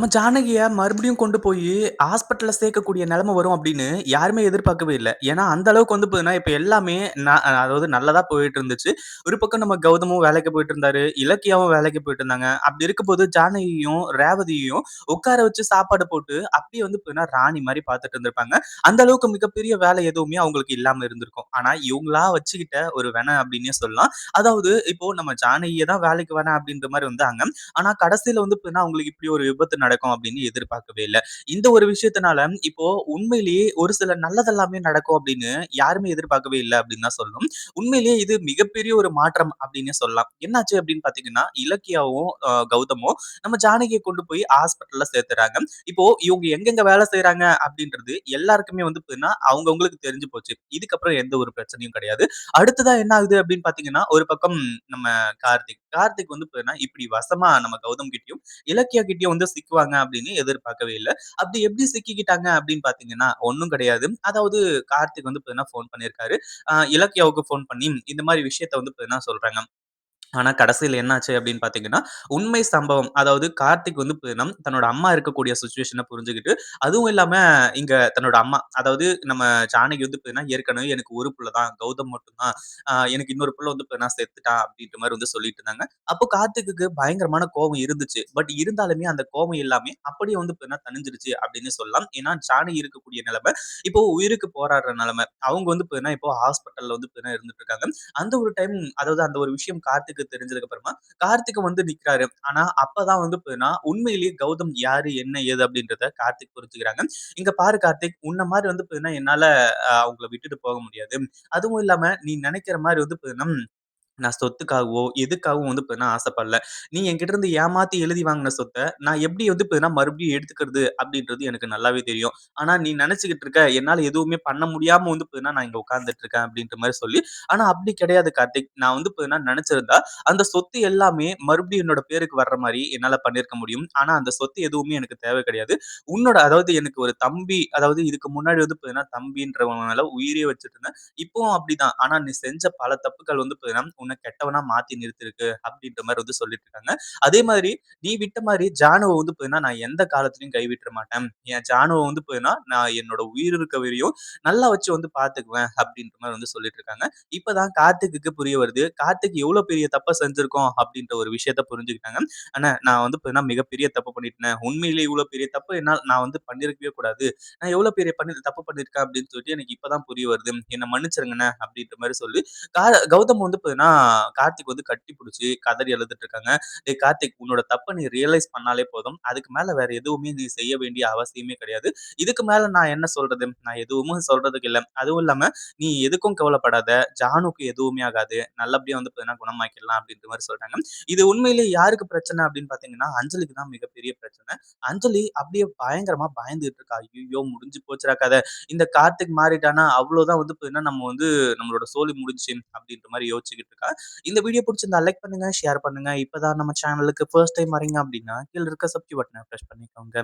நம்ம ஜானகிய மறுபடியும் கொண்டு போய் ஹாஸ்பிட்டல்ல சேர்க்கக்கூடிய நிலைமை வரும் அப்படின்னு யாருமே எதிர்பார்க்கவே இல்லை ஏன்னா, அந்த அளவுக்கு வந்து பார்த்தீங்கன்னா, இப்போ எல்லாமே ந அதாவது நல்லதா போயிட்டு இருந்துச்சு. ஒரு பக்கம் நம்ம கௌதமும் வேலைக்கு போயிட்டு இருந்தாரு. இலக்கியாவும் வேலைக்கு போயிட்டு இருந்தாங்க. அப்படி இருக்கும்போது ஜானகியும், ரேவதியையும் உட்கார வச்சு சாப்பாடு போட்டு அப்படியே வந்து பார்த்தீங்கன்னா, ராணி மாதிரி பார்த்துட்டு இருந்திருப்பாங்க. அந்த அளவுக்கு மிகப்பெரிய வேலை எதுவுமே அவங்களுக்கு இல்லாம இருந்திருக்கும். ஆனா, இவங்களா வச்சுக்கிட்ட ஒரு வேணை அப்படின்னே சொல்லலாம். அதாவது இப்போ நம்ம ஜானகியை தான் வேலைக்கு வேணாம் அப்படின்ற மாதிரி வந்தாங்க. ஆனா, கடைசியில வந்து பார்த்தீங்கன்னா, அவங்களுக்கு இப்படி ஒரு விபத்து நடக்கும் அப்படின்னு எதிர்பார்க்கவே இல்ல. இந்த ஒரு விஷயத்தினால இப்போ உண்மையிலேயே ஒரு சில நல்லதெல்லாமே நடக்கும் அப்படின்னு யாருமே எதிர்பார்க்கவே இல்ல அப்படின்னு தான் சொல்லணும். உண்மையிலேயே இது மிகப்பெரிய ஒரு மாற்றம் அப்படின்னு சொல்லலாம். என்னாச்சு அப்படின்னு பாத்தீங்கன்னா இலக்கியாவும் கௌதமும் நம்ம ஜானகியை கொண்டு போய் ஹாஸ்பிட்டல்ல சேர்த்துறாங்க. இப்போ இவங்க எங்கெங்க வேலை செய்யறாங்க அப்படின்றது எல்லாருக்குமே வந்து பாத்தீங்கன்னா அவங்கவங்களுக்கு தெரிஞ்சு போச்சு. இதுக்கப்புறம் எந்த ஒரு பிரச்சனையும் கிடையாது. அடுத்ததா என்ன ஆகுது அப்படின்னு பாத்தீங்கன்னா ஒரு பக்கம் நம்ம கார்த்திக். கார்த்திக் வந்து இப்படி வசமா நம்ம கௌதம் கிட்டயும், இலக்கியா கிட்டயும் வந்து சிக்குவாங்க அப்படின்னு எதிர்பார்க்கவே இல்ல. அப்படி எப்படி சிக்கிக்கிட்டாங்க அப்படின்னு பாத்தீங்கன்னா ஒண்ணும் கிடையாது. அதாவது கார்த்திக் வந்து போன் பண்ணியிருக்காரு. இலக்கியாவுக்கு ஃபோன் பண்ணி இந்த மாதிரி விஷயத்த வந்து பார்த்தீங்கன்னா சொல்றாங்க. ஆனா கடைசியில் என்னாச்சு அப்படின்னு பார்த்தீங்கன்னா, உண்மை சம்பவம் அதாவது கார்த்திக் வந்து தன்னோட அம்மா இருக்கக்கூடிய சுச்சுவேஷனை புரிஞ்சுக்கிட்டு அதுவும் இல்லாம இங்க தன்னோட அம்மா அதாவது நம்ம ஜானகி வந்து பார்த்தீங்கன்னா, ஏற்கனவே எனக்கு ஒரு புள்ள தான். கௌதம் மட்டும்தான் எனக்கு இன்னொரு புள்ள வந்து செத்துட்டான் அப்படின்ற மாதிரி வந்து சொல்லிட்டு இருந்தாங்க. அப்போ கார்த்திக்கு பயங்கரமான கோவம் இருந்துச்சு. பட் இருந்தாலுமே அந்த கோவம் எல்லாமே அப்படியே வந்து தணிஞ்சிருச்சு அப்படின்னு சொல்லலாம். ஏன்னா ஜானகி இருக்கக்கூடிய நிலைமை, இப்போ உயிருக்கு போராடுற நிலைமை. அவங்க வந்து பார்த்தீங்கன்னா, இப்போ ஹாஸ்பிட்டல்ல வந்து இருந்துட்டு இருக்காங்க. அந்த ஒரு டைம் அதாவது அந்த ஒரு விஷயம் கார்த்திக்கு தெரிஞ்சதுக்கு அப்புறமா, கார்த்திக் வந்து நிக்கிறாரு. ஆனா அப்பதான் வந்து பார்த்தீங்கன்னா, உண்மையிலேயே கௌதம் யாரு, என்ன, ஏது அப்படின்றத கார்த்திக் புரிஞ்சுக்கிறாங்க. "இங்க பாரு கார்த்திக், உன்ன மாதிரி வந்து பார்த்தீங்கன்னா, என்னால அவங்கள விட்டுட்டு போக முடியாது. அதுவும் இல்லாம நீ நினைக்கிற மாதிரி வந்து பார்த்தீங்கன்னா, நான் சொத்துக்காகவோ, எதுக்காகவும் வந்து பார்த்தீங்கன்னா ஆசைப்படல. நீ என்கிட்ட இருந்து ஏமாத்தி எழுதி வாங்கின சொத்தை நான் எப்படி வந்து பார்த்தீங்கன்னா மறுபடியும் எடுத்துக்கிறது அப்படின்றது எனக்கு நல்லாவே தெரியும். ஆனா நீ நினச்சிக்கிட்டு இருக்க, என்னால் எதுவுமே பண்ண முடியாம வந்து பார்த்தீங்கன்னா, நான் இங்க உட்காந்துட்டு இருக்கேன் அப்படின்ற மாதிரி சொல்லி, ஆனா அப்படி கிடையாது கார்த்திக். நான் வந்து பார்த்தீங்கன்னா நினச்சிருந்தா அந்த சொத்து எல்லாமே மறுபடியும் என்னோட பேருக்கு வர்ற மாதிரி என்னால பண்ணியிருக்க முடியும். ஆனா அந்த சொத்து எதுவுமே எனக்கு தேவை கிடையாது. உன்னோட அதாவது எனக்கு ஒரு தம்பி அதாவது இதுக்கு முன்னாடி வந்து பார்த்தீங்கன்னா, தம்பின்றவங்களால உயிரே வச்சுட்டு இருந்தேன். இப்பவும் அப்படிதான். ஆனா நீ செஞ்ச பல தப்புக்கள் வந்து பார்த்தீங்கன்னா, உன்னை கெட்டவனா மாத்தி நிறுத்திருக்கு அப்படின்ற மாதிரி வந்து சொல்லிட்டு இருக்காங்க. அதே மாதிரி நீ விட்ட மாதிரி ஜானுவை வந்து போயின்னா நான் எந்த காலத்துலயும் கைவிட்டுற மாட்டேன். என் ஜானுவை வந்து போயின்னா நான் என்னோட உயிர் இருக்க வரையும் நல்லா வச்சு வந்து பார்த்துக்குவேன் அப்படின்ற மாதிரி வந்து சொல்லிட்டு இருக்காங்க. இப்பதான் கார்த்திக்கு புரிய வருது. கார்த்திக் எவ்வளோ பெரிய தப்ப செஞ்சிருக்கோம் அப்படின்ற ஒரு விஷயத்த புரிஞ்சுக்கிட்டாங்க. ஆனா நான் வந்து பார்த்தீங்கன்னா, மிகப்பெரிய தப்பு பண்ணிட்டேன் உண்மையிலேயே இவ்வளோ பெரிய தப்பு என்னால் நான் வந்து பண்ணியிருக்கவே கூடாது. நான் எவ்வளோ பெரிய பண்ணி தப்பு பண்ணிருக்கேன் அப்படின்னு சொல்லிட்டு எனக்கு இப்பதான் புரிய வருது. என்ன மன்னிச்சிருங்கண்ணே அப்படின்ற மாதிரி சொல்லி, கா கௌதம் வந்து பார்த்தீங்கன்னா, கார்த்திக் வந்து கட்டி பிடிச்சி கதறி எழுதிட்டு இருக்காங்க. "டேய் கார்த்திக் உன்னோட தப்பை நீ ரியலைஸ் பண்ணாலே போதும். அதுக்கு மேல வேற எதுவுமே நீ செய்ய வேண்டிய அவசியமே கிடையாது. இதுக்கு மேல நான் என்ன சொல்றது? நான் எதுவும் சொல்றதுக்கு இல்லை அதுவும் இல்லாம நீ எதுக்கும் கவலைப்படாத. ஜானுக்கு எதுவுமே ஆகாது. நல்லபடியா வந்து பார்த்தீங்கன்னா குணமாக்கிடலாம் அப்படின்ற மாதிரி சொல்றாங்க. இது உண்மையிலேயே யாருக்கு பிரச்சனை அப்படின்னு பார்த்தீங்கன்னா, அஞ்சலிக்கு தான் மிகப்பெரிய பிரச்சனை. அஞ்சலி அப்படியே பயங்கரமா பயந்துட்டு இருக்கா. ஐயோ முடிஞ்சு போச்சுடா கதை இந்த கார்த்திக் மாறிட்டானா, அவ்வளோதான் வந்து பார்த்தீங்கன்னா, நம்ம வந்து நம்மளோட சோழி முடிஞ்சுச்சு அப்படின்ற மாதிரி யோசிச்சுக்கிட்டு இருக்கா. இந்த வீடியோ பிடிச்சிருந்தா லைக் பண்ணுங்க, ஷேர் பண்ணுங்க. இப்பதான் நம்ம சேனலுக்கு ஃபர்ஸ்ட் டைம் வரீங்க அப்படின்னா, கீழ இருக்க சப்ஸ்கிரைப் பட்டனை ப்ரெஸ் பண்ணிக்கோங்க.